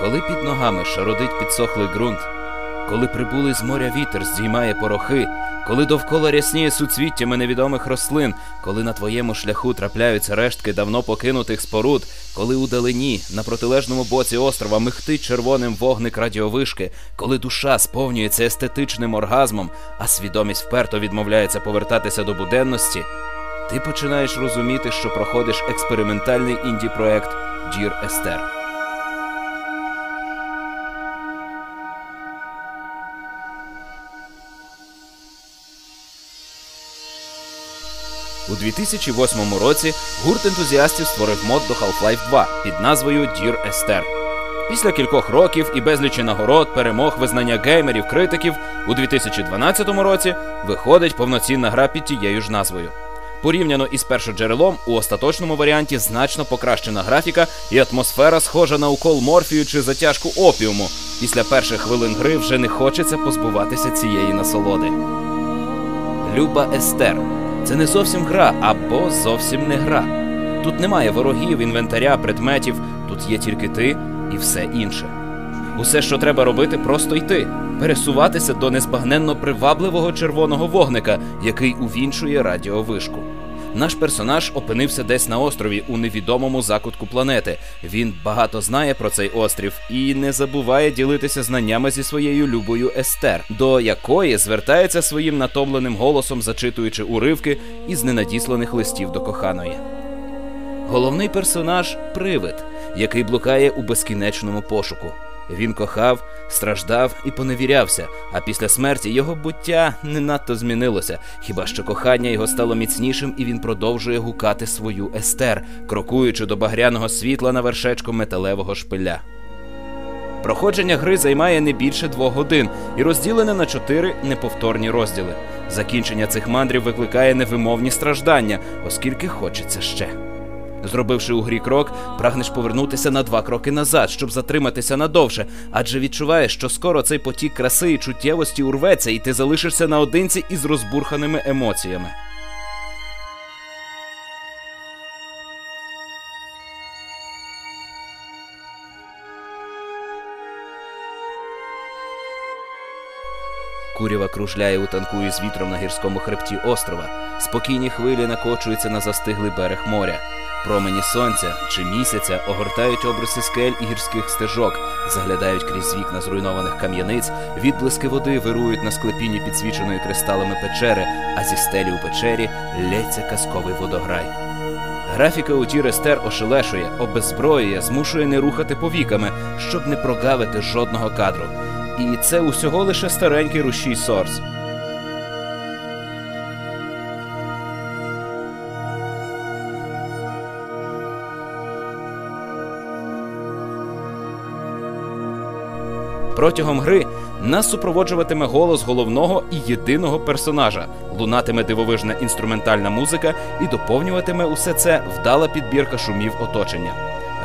Коли під ногами шародить підсохлий ґрунт, коли прибулий з моря вітер здіймає порохи, коли довкола рясніє суцвіттями невідомих рослин, коли на твоєму шляху трапляються рештки давно покинутих споруд, коли у далині на протилежному боці острова михтить червоним вогник радіовишки, коли душа сповнюється естетичним оргазмом, а свідомість вперто відмовляється повертатися до буденності, ти починаєш розуміти, що проходиш експериментальний інді-проект Дір Естер. У 2008 році гурт ентузіастів створив мод до Half-Life 2 під назвою Dear Esther. Після кількох років і безлічі нагород, перемог, визнання геймерів, критиків у 2012 році виходить повноцінна гра під тією ж назвою. Порівняно із першоджерелом, у остаточному варіанті значно покращена графіка і атмосфера схожа на укол морфію чи затяжку опіуму. Після перших хвилин гри вже не хочеться позбуватися цієї насолоди. Люба Естер. Це не зовсім гра або зовсім не гра. Тут немає ворогів, інвентаря, предметів, тут є тільки ти і все інше. Усе, що треба робити, просто йти, пересуватися до незбагненно привабливого червоного вогника, який увінчує радіовишку. Наш персонаж опинився десь на острові у невідомому закутку планети. Він багато знає про цей острів і не забуває ділитися знаннями зі своєю любою Естер, до якої звертається своїм натомленим голосом, зачитуючи уривки із ненадісланих листів до коханої. Головний персонаж привид, який блукає у безкінечному пошуку. Він кохав, страждав і поневірявся, а після смерті його буття не надто змінилося, хіба що кохання його стало міцнішим, і він продовжує гукати свою естер, крокуючи до багряного світла на вершечку металевого шпиля. Проходження гри займає не більше двох годин і розділене на чотири неповторні розділи. Закінчення цих мандрів викликає невимовні страждання, оскільки хочеться ще. Зробивши у грі крок, прагнеш повернутися на два кроки назад, щоб затриматися надовше, адже відчуваєш, що скоро цей потік краси і чуттєвості урветься, і ти залишишся наодинці із розбурханими емоціями. Курява кружляє у танку із вітром на гірському хребті острова. Спокійні хвилі накочуються на застиглий берег моря. Промені сонця чи місяця огортають обриси скель і гірських стежок, заглядають крізь вікна зруйнованих кам'яниць, відблиски води вирують на склепінні підсвіченої кристалами печери, а зі стелі у печері лється казковий водограй. Графіка у ті Рестер ошелешує, обеззброює, змушує не рухати повіками, щоб не прогавити жодного кадру. І це усього лише старенький рушій Сорс. Протягом гри нас супроводжуватиме голос головного і єдиного персонажа, лунатиме дивовижна інструментальна музика і доповнюватиме усе це вдала підбірка шумів оточення,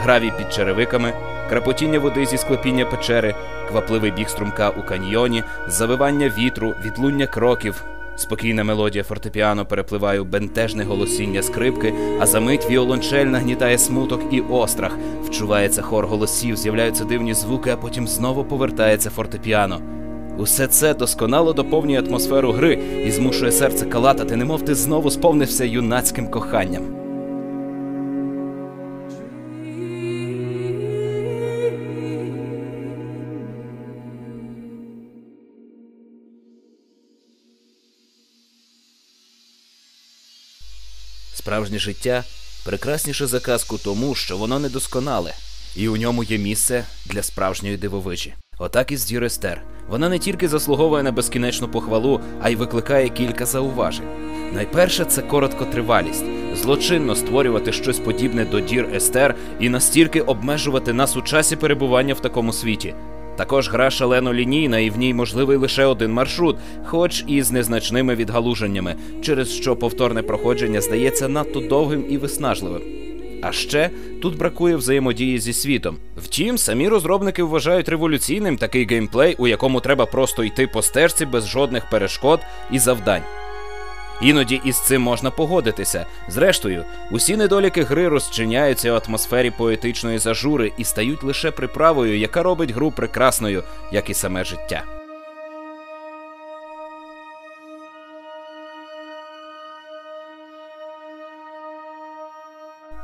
гравій під черевиками, крапотіння води зі склепіння печери, квапливий біг струмка у каньйоні, завивання вітру, відлуння кроків. Спокійна мелодія фортепіано перепливає у бентежне голосіння скрипки, а за мить віолончель нагнітає смуток і острах. Вчувається хор голосів, з'являються дивні звуки, а потім знову повертається фортепіано. Усе це досконало доповнює атмосферу гри і змушує серце калатати, немов ти знову сповнився юнацьким коханням. Справжнє життя прекрасніше за казку тому, що воно недосконале, і у ньому є місце для справжньої дивовижі. Отак і з Дюрестер. Вона не тільки заслуговує на безкінечну похвалу, а й викликає кілька зауважень. Найперше це короткотривалість, злочинно створювати щось подібне до Дір Естер і настільки обмежувати нас у часі перебування в такому світі. Також гра шалено лінійна, і в ній можливий лише один маршрут, хоч і з незначними відгалуженнями, через що повторне проходження здається надто довгим і виснажливим. А ще тут бракує взаємодії зі світом. Втім, самі розробники вважають революційним такий геймплей, у якому треба просто йти по стежці без жодних перешкод і завдань. Іноді із цим можна погодитися. Зрештою, усі недоліки гри розчиняються у атмосфері поетичної зажури і стають лише приправою, яка робить гру прекрасною, як і саме життя.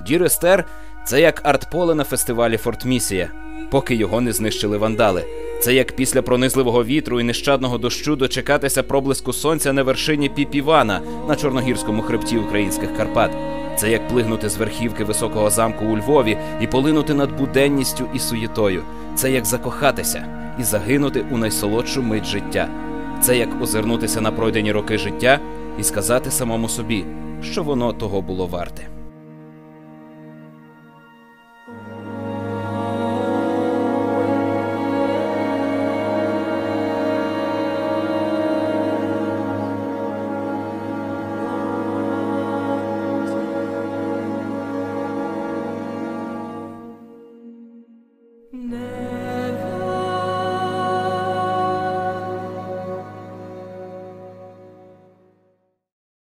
Дір Естер – це як артполе на фестивалі Фортмісія, поки його не знищили вандали. Це як після пронизливого вітру і нещадного дощу дочекатися проблиску сонця на вершині Піпівана на чорногірському хребті українських Карпат. Це як плигнути з верхівки високого замку у Львові і полинути над буденністю і суєтою. Це як закохатися і загинути у найсолодшу мить життя. Це як озирнутися на пройдені роки життя і сказати самому собі, що воно того було варте.